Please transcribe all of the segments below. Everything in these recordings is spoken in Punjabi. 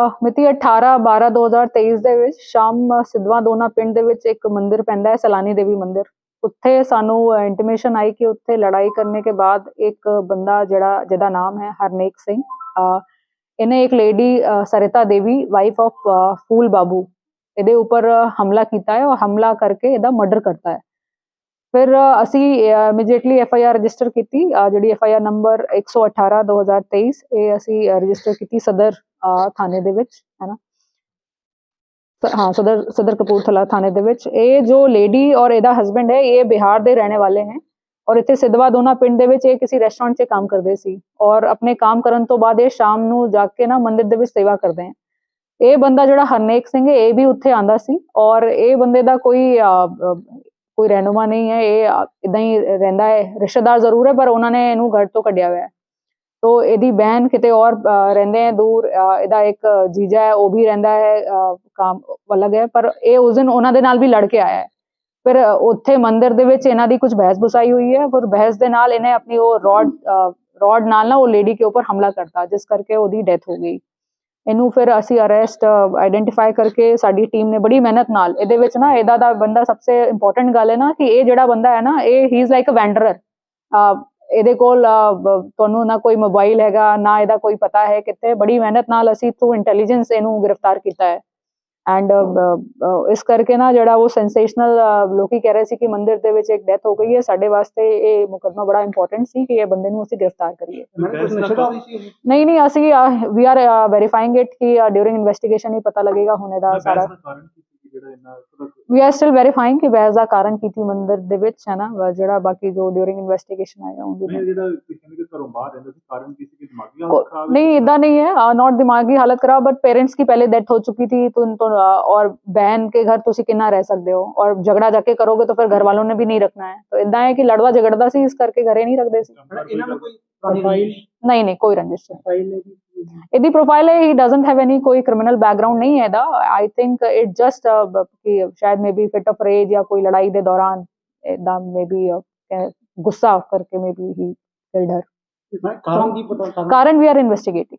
ਅਹ ਮਿਤੀ 18 12 2023 ਦੇ ਵਿੱਚ ਸ਼ਾਮ ਸਿੱਧਵਾਂ ਦੋਨਾ ਪਿੰਡ ਦੇ ਵਿੱਚ ਇੱਕ ਮੰਦਿਰ ਪੈਂਦਾ ਹੈ, ਸਲਾਨੀ ਦੇਵੀ ਮੰਦਿਰ। ਉੱਥੇ ਸਾਨੂੰ ਇੰਟੀਮੇਸ਼ਨ ਆਈ ਕਿ ਉੱਥੇ ਲੜਾਈ ਕਰਨੇ ਕੇ ਬਾਅਦ ਇੱਕ ਬੰਦਾ ਜਿਹੜਾ, ਜਿਹਦਾ ਨਾਮ ਹੈ ਹਰਨੇਕ ਸਿੰਘ ਇਹਨੇ ਇੱਕ lady Sarita Devi wife of Phool Babu, ਇਹਦੇ ਉੱਪਰ ਹਮਲਾ ਕੀਤਾ ਹੈ ਔਰ ਹਮਲਾ ਕਰਕੇ ਇਹਦਾ ਮਰਡਰ ਕਰਤਾ ਹੈ। ਫਿਰ ਅਸੀਂ immediately F I R register ਕੀਤੀ। ਜਿਹੜੀ ਐਫ ਆਈ ਆਰ ਨੰਬਰ 118 2023 ਇਹ ਅਸੀਂ ਰਜਿਸਟਰ ਕੀਤੀ ਸਦਰ ਥਾਣੇ ਦੇ ਵਿੱਚ ਹੈ ਹਾਂ, ਸਦਰ ਸਦਰ ਕਪੂਰਥਲਾ ਥਾਣੇ ਦੇ ਵਿੱਚ। ਇਹ ਜੋ ਲੇਡੀ ਔਰ ਇਹਦਾ ਹਸਬੰਡ ਹੈ, ਇਹ ਬਿਹਾਰ ਦੇ ਰਹਿਣੇ ਵਾਲੇ ਹੈ ਔਰ ਇੱਥੇ ਸਿੱਧਵਾ ਦੋਨਾ ਪਿੰਡ ਦੇ ਵਿੱਚ ਇਹ ਕਿਸੇ ਰੈਸਟੋਰੈਂਟ 'ਚ ਕੰਮ ਕਰਦੇ ਸੀ। ਔਰ ਆਪਣੇ ਕੰਮ ਕਰਨ ਤੋਂ ਬਾਅਦ ਇਹ ਸ਼ਾਮ ਨੂੰ ਜਾ ਕੇ ਨਾ ਮੰਦਿਰ ਦੇ ਵਿੱਚ ਸੇਵਾ ਕਰਦੇ ਹੈ। ਇਹ ਬੰਦਾ ਜਿਹੜਾ ਹਰਨੇਕ ਸਿੰਘ ਹੈ, ਇਹ ਵੀ ਉੱਥੇ ਆਂਦਾ ਸੀ। ਔਰ ਇਹ ਬੰਦੇ ਦਾ ਕੋਈ ਕੋਈ ਰਹਿਨੁਮਾ ਨਹੀਂ ਹੈ। ਇਹ ਇਦਾਂ ਹੀ ਰਹਿੰਦਾ ਹੈ। ਰਿਸ਼ਤੇਦਾਰ ਜ਼ਰੂਰ ਹੈ, ਪਰ ਉਹਨਾਂ ਨੇ ਇਹਨੂੰ ਘਰ ਤੋਂ ਕੱਢਿਆ ਹੋਇਆ ਹੈ। ਤੋ ਇਹਦੀ ਬਹਿਨ ਕਿਤੇ ਔਰ ਰਹਿੰਦੇ ਹੈ ਦੂਰ ਇਹਦਾ ਇੱਕ ਜੀਜਾ ਹੈ, ਉਹ ਵੀ ਰਹਿੰਦਾ ਹੈ ਕੰਮ ਅਲੱਗ ਹੈ ਪਰ ਇਹ ਉਸ ਦਿਨ ਉਹਨਾਂ ਦੇ ਨਾਲ ਵੀ ਲੜ ਕੇ ਆਇਆ ਹੈ। ਫਿਰ ਉੱਥੇ ਮੰਦਿਰ ਦੇ ਵਿੱਚ ਇਹਨਾਂ ਦੀ ਕੁਝ ਬਹਿਸ ਬੁਸਾਈ ਹੋਈ ਹੈ, ਫਿਰ ਬਹਿਸ ਦੇ ਨਾਲ ਇਹਨੇ ਆਪਣੀ ਉਹ ਰੋਡ ਰੋਡ ਨਾਲ ਨਾ ਉਹ ਲੇਡੀ ਕੇ ਉੱਪਰ ਹਮਲਾ ਕਰਤਾ, ਜਿਸ ਕਰਕੇ ਉਹਦੀ ਡੈਥ ਹੋ ਗਈ। ਇਹਨੂੰ ਫਿਰ ਅਸੀਂ ਅਰੈਸਟ ਆਇਡੈਂਟੀਫਾਈ ਕਰਕੇ ਸਾਡੀ ਟੀਮ ਨੇ ਬੜੀ ਮਿਹਨਤ ਨਾਲ, ਇਹਦੇ ਵਿੱਚ ਨਾ ਇਹਦਾ ਦਾ ਬੰਦਾ ਸਭ ਤੋਂ ਇੰਪੋਰਟੈਂਟ ਗੱਲ ਹੈ ਨਾ ਕਿ ਇਹ ਜਿਹੜਾ ਬੰਦਾ ਹੈ ਨਾ, ਇਹ ਹੀ ਇਜ਼ ਲਾਈਕ ਅ ਵੈਂਡਰਰ ਇਹਦੇ ਕੋਲ ਤੁਹਾਨੂੰ ਨਾ ਕੋਈ ਮੋਬਾਈਲ ਹੈਗਾ ਨਾ ਇਹਦਾ ਕੋਈ ਪਤਾ ਹੈ ਕਿੱਥੇ। ਬੜੀ ਮਿਹਨਤ ਨਾਲ ਅਸੀਂ ਥਰੂ ਇੰਟੈਲੀਜੈਂਸ ਇਹਨੂੰ ਗ੍ਰਿਫਤਾਰ ਕੀਤਾ ਹੈ। ਐਂਡ ਇਸ ਕਰਕੇ ਨਾ ਜਿਹੜਾ ਉਹ ਸੈਂਸੇਸ਼ਨਲ ਲੋਕੀ ਕਹਿ ਰਹੇ ਸੀ ਕਿ ਮੰਦਿਰ ਦੇ ਵਿੱਚ ਇੱਕ ਡੈਥ ਹੋ ਗਈ ਹੈ ਸਾਡੇ ਵਾਸਤੇ ਇਹ ਮੁਕੱਦਮਾ ਬੜਾ ਇੰਪੋਰਟੈਂਟ ਸੀ ਕਿ ਇਹ ਬੰਦੇ ਨੂੰ ਅਸੀਂ ਗ੍ਰਿਫਤਾਰ ਕਰੀਏ। ਨਹੀਂ ਨਹੀਂ ਅਸੀਂ ਵੀ ਆਰ ਵੈਰੀਫਾਈਂਗ ਇਟ ਕਿ ਡਿਊਰਿੰਗ ਇਨਵੈਸਟੀਗੇਸ਼ਨ ਹੀ ਪਤਾ ਲੱਗੇਗਾ ਹੁਣ ਇਹਦਾ ਸਾਰਾ। ਵੀ ਆਰ ਸਟਿਲ ਵੈਰੀਫਾਈਂਗ ਕਿ ਬਹਿਸ ਕਾਰਨ ਕੀਤੀ ਮੰਦਰ ਦੇ ਵਿੱਚ ਹੈ ਨਾ? ਜਿਹੜਾ ਬਾਕੀ ਜੋ ਡਿਊਰਿੰਗ ਇਨਵੈਸਟੀਗੇਸ਼ਨ ਆਇਆ ਉਹ ਜਿਹੜਾ ਕਹਿੰਦੇ ਘਰੋਂ ਬਾਹਰ ਰਹਿੰਦਾ ਸੀ ਕਾਰਨ ਕਿਸੇ ਦੀ ਦਿਮਾਗੀ ਹਾਲਤ ਖਰਾਬ नहीं इदा नहीं है नॉट दिमागी हालत खराब बट पेरेंट्स की पहले डेथ हो चुकी थी तो इन तो और बहन के घर तुसी किन्ना रह सकते हो और झगड़ा जाके करोगे तो फिर घर वालों ने भी नहीं रखना है तो इदा है कि लड़वा झगड़दा सी इस करके घरे नहीं रखदे सी नहीं नहीं कोई रंजिश नहीं ਇਹਦੀ ਪ੍ਰੋਫਾਈਲ ਹੈ ਹੀ ਡਸਨਟ ਹੈਵ ਐਨੀ ਕੋਈ ਕ੍ਰਿਮੀਨਲ ਬੈਕਗ੍ਰਾਉਂਡ ਨਹੀਂ ਹੈ ਇਹਦਾ। ਆਈ ਥਿੰਕ ਇਟ ਜਸਟ ਕਿ ਸ਼ਾਇਦ ਮੇਬੀ ਫਿਟ ਆਫ ਰੇਜ ਜਾਂ ਕੋਈ ਲੜਾਈ ਦੇ ਦੌਰਾਨ ਇਦਾਂ ਮੇਬੀ ਗੁੱਸਾ ਕਰਕੇ ਮੇਬੀ ਹੀ ਕਿਲਡ ਹਰ ਕਾਰਨ ਕੀ ਪਤਾ ਕਾਰਨ ਵੀ ਆਰ ਇਨਵੈਸਟੀਗੇਟਿੰਗ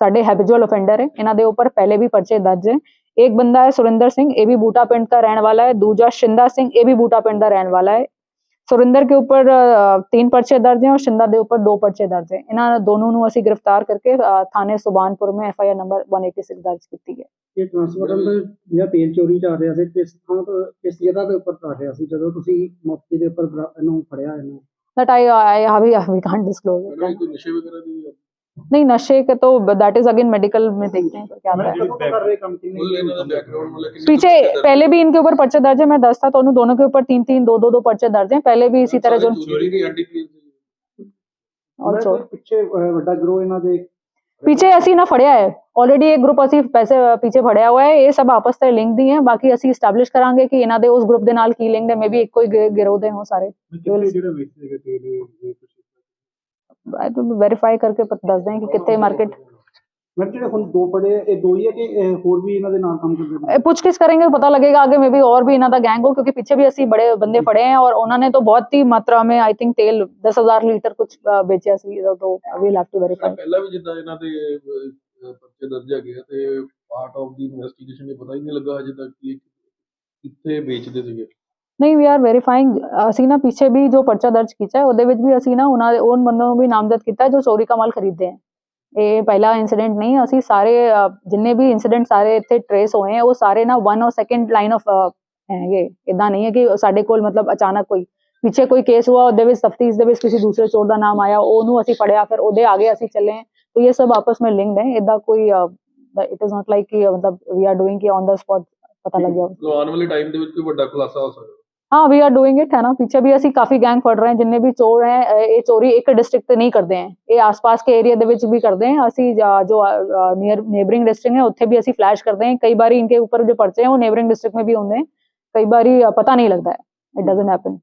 ਸਾਡੇ ਹੈਬਿਚੁਅਲ ਅਫੈਂਡਰ ਹੈ ਇਹਨਾਂ ਦੇ ਉੱਪਰ ਪਹਿਲੇ ਵੀ ਪਰਚੇ ਦਰਜ ਹੈ एक बंदा है सुरिंदर सिंह ये भी बूटा पिंड का रहने वाला है दूजा शिंदा सिंह ये भी बूटा पिंड का रहने वाला है ਸੁਰਿੰਦਰ ਕੇ ਉੱਪਰ ਅ, तीन पर्चे दर्ज हैं और शिंदा ਦੇ ਉੱਪਰ ਦੋ पर्चे दर्ज हैं ਇਹਨਾਂ ਦੋਨੋਂ ਨੂੰ ਅਸੀਂ ਗ੍ਰਿਫਤਾਰ ਕਰਕੇ ਅ, ਥਾਣੇ ਸੁਬਾਨਪੁਰ में एफआईआर ਨੰਬਰ 186 ਦਰਜ ਕੀਤੀ ਹੈ ਇਹ ਟ੍ਰਾਂਸਫਾਰਮਰ ਦਾ ਜਿਹੜਾ ਤੇਲ ਚੋਰੀ ਚੱਲ ਰਿਹਾ ਸੀ ਕਿਸ ਥਾਂ ਤੋਂ ਕਿਸ ਜਗ੍ਹਾ ਦੇ ਉੱਪਰ ਚੱਲ ਰਿਹਾ ਸੀ ਜਦੋਂ ਤੁਸੀਂ ਮੌਕੇ ਦੇ ਉੱਪਰ ਬਰਾ- ਇਹਨੂੰ ਫੜਿਆ ਇਹਨੂੰ that I I अभी we can't disclose it ਕੋਈ ਨਸ਼ੇ ਵਗੈਰਾ ਦੀ नहीं नशे के तो that is again medical में देखते हैं क्या आता है ਕਦੋਂ ਤੋਂ ਕਰ ਰਹੇ ਕੰਮ ਕਿੰਨੇ ਮਤਲਬ ਇਹਨਾਂ ਦਾ ਬੈਕਗ੍ਰਾਉਂਡ ਮਤਲਬ ਕਿੰਨੇ पीछे पहले भी इनके ऊपर पर्चे दर्ज है मैं दस था तो उन दोनों के ऊपर तीन तीन दो दो दो पर्चे दर्ज हैं पहले भी इसी तरह जो ਚੋਰੀ ਦੀ ਐਂਟੀ also ਪਿੱਛੇ ਅਹ, ਵੱਡਾ ਗਰੋਹ ਇਹਨਾਂ ਦੇ पीछे ਅਸੀਂ ਨਾ ਫੜਿਆ ਹੈ ਆਲਰੇਡੀ ਇੱਕ ਗਰੁੱਪ ਅਸੀਂ ਪੈਸੇ ਪਿੱਛੇ ਫੜਿਆ ਹੋਇਆ ਹੈ ਇਹ ਸਭ ਆਪਸ ਤੇ ਲਿੰਕਡ ਹੀ ਹੈ ਬਾਕੀ ਅਸੀਂ ਸਟੈਬਲਿਸ਼ ਕਰਾਂਗੇ ਕਿ ਇਹਨਾਂ ਦੇ ਉਸ ਗਰੁੱਪ ਦੇ ਨਾਲ ਕੀ ਲਿੰਕਡ ਹੈ ਮੇਬੀ ਇੱਕੋ ਹੀ ਗਿ- ਗਿਰੋਹ ਦੇ ਹੋ ਸਾਰੇ ਕਿੰਨੇ ਜਿਹੜੇ ਵੇਚਦੇ ਹੈਗੇ ਤੇਲ ਇਹ ਕੁਛ ਆਈ ਤੋਂ ਵੈਰੀਫਾਈ ਕਰਕੇ ਪਤਾ ਦੱਸਦੇ ਹਾਂ ਕਿ ਕਿੱਥੇ ਮਾਰਕੀਟ ਮੈਂ ਜਿਹੜੇ ਹੁਣ ਦੋ ਪੜੇ ਇਹ ਦੋ ਹੀ ਹੈ ਕਿ ਹੋਰ ਵੀ ਇਹਨਾਂ ਦੇ ਨਾਲ ਕੰਮ ਕਰਦੇ ਇਹ ਪੁੱਛਗਿੱਛ ਕਰਾਂਗੇ ਪਤਾ ਲੱਗੇਗਾ ਅੱਗੇ ਮੇਬੀ ਹੋਰ ਵੀ ਇਹਨਾਂ ਦਾ ਗੈਂਗ ਹੋ ਕਿਉਂਕਿ ਪਿੱਛੇ ਵੀ ਅਸੀਂ ਬੜੇ ਬੰਦੇ ਫੜੇ ਹਨ ਔਰ ਉਹਨਾਂ ਨੇ ਤਾਂ ਬਹੁਤ ਹੀ ਮਾਤਰਾ ਮੇ ਆਈ ਥਿੰਕ ਤੇਲ 10000 ਲੀਟਰ ਕੁਝ ਵੇਚਿਆ ਸੀ ਤਾਂ ਵੀ ਹੈਵ ਟੂ ਵੈਰੀਫਾਈ ਪਹਿਲਾਂ ਵੀ ਜਿੱਦਾਂ ਇਹਨਾਂ ਤੇ ਪਰਚੇ ਦਰਜ ਹੈਗੇ ਤੇ ਪਾਰਟ ਆਫ ਦੀ ਇਨਵੈਸਟੀਗੇਸ਼ਨ ਇਹ ਪਤਾ ਹੀ ਨਹੀਂ ਲੱਗਾ ਜਿੱਦਾਂ ਕਿ ਕਿੱਥੇ ਵੇਚਦੇ ਸੀਗੇ। ਨਹੀਂ ਵੀ ਆਰ ਵੈਰੀਫਾਈਂਗ ਅਸੀਂ ਨਾ ਪਿੱਛੇ ਵੀ ਜੋ ਪਰਚਾ ਦਰਜ ਕੀਤਾ ਹੈ, ਉਹਦੇ ਵਿੱਚ ਵੀ ਅਸੀਂ ਨਾ ਉਹਨਾਂ ਦੇ ਉਹਨਾਂ ਬੰਦਿਆਂ ਨੂੰ ਵੀ ਨਾਮਜ਼ਦ ਕੀਤਾ ਜੋ ਚੋਰੀ ਦਾ ਮਾਲ ਖਰੀਦਦੇ ਹੈ। ਇਹ ਪਹਿਲਾ ਇਨਸੀਡੈਂਟ ਨਹੀਂ, ਅਸੀਂ ਸਾਰੇ ਜਿੰਨੇ ਵੀ ਇਨਸੀਡੈਂਟ ਸਾਰੇ ਇੱਥੇ ਟ੍ਰੇਸ ਹੋਏ ਹੈ, ਉਹ ਸਾਰੇ ਨਾ 1 ਔਰ ਸੈਕੰਡ ਲਾਈਨ ਆਫ ਹੈਗੇ। ਇਦਾਂ ਨਹੀਂ ਹੈ ਕਿ ਸਾਡੇ ਕੋਲ ਮਤਲਬ ਅਚਾਨਕ ਕੋਈ, ਪਿੱਛੇ ਕੋਈ ਕੇਸ ਹੋਇਆ ਉਹਦੇ ਵਿੱਚ ਤਫਤੀਸ਼ ਦੇ ਵਿੱਚ ਕਿਸੇ ਦੂਸਰੇ ਚੋਰ ਦਾ ਨਾਮ ਆਇਆ, ਉਹਨੂੰ ਅਸੀਂ ਫੜਿਆ, ਫਿਰ ਉਹਦੇ ਆਗੇ ਅਸੀਂ ਚੱਲੇ ਤੋ ਇਹ ਸਭ ਆਪਸ ਵਿੱਚ ਲਿੰਕਡ ਹੈ ਇਦਾਂ ਕੋਈ ਇਟ ਇਜ਼ ਨਾਟ ਲਾਈਕ ਕਿ ਮਤਲਬ ਵੀ ਆਰ ਡੂਇੰਗ ਕਿ ਔਨ ਦਾ ਸਪੌਟ ਪਤਾ ਲੱਗਿਆ। ਆਉਣ ਟਾਈਮ ਦੇ ਵਿੱਚ ਕੋਈ ਵੱਡਾ ਖੁਲਾਸਾ ਹੋ ਸਕਦਾ। हाँ वी आर डूइंग इट है ना पीछे भी ਅਸੀਂ ਕਾਫੀ ਗੈਂਗ ਫੜ ਰਹੇ ਹਾਂ ਜਿੰਨੇ ਵੀ ਚੋਰ ਹੈ ਅਹ ਇਹ ਚੋਰੀ ਇੱਕ ਡਿਸਟ੍ਰਿਕਟ ਤੇ ਨਹੀਂ ਕਰਦੇ ਹੈ ਇਹ ਆਸ-ਪਾਸ ਕੇ ਏਰੀਆ ਦੇ ਵਿੱਚ ਵੀ ਕਰਦੇ हैं ਅਸੀਂ ਜਾ- जो नियर नेबरिंग डिस्ट्रिक्ट है ਉੱਥੇ भी ਅਸੀਂ ਫਲੈਸ਼ ਕਰਦੇ हैं कई बारी इनके ऊपर जो पर्चे हैं वो नेबरिंग डिस्ट्रिक्ट में भी होंगे हैं कई बारी अ, पता नहीं लगता है इट डजंट हैपन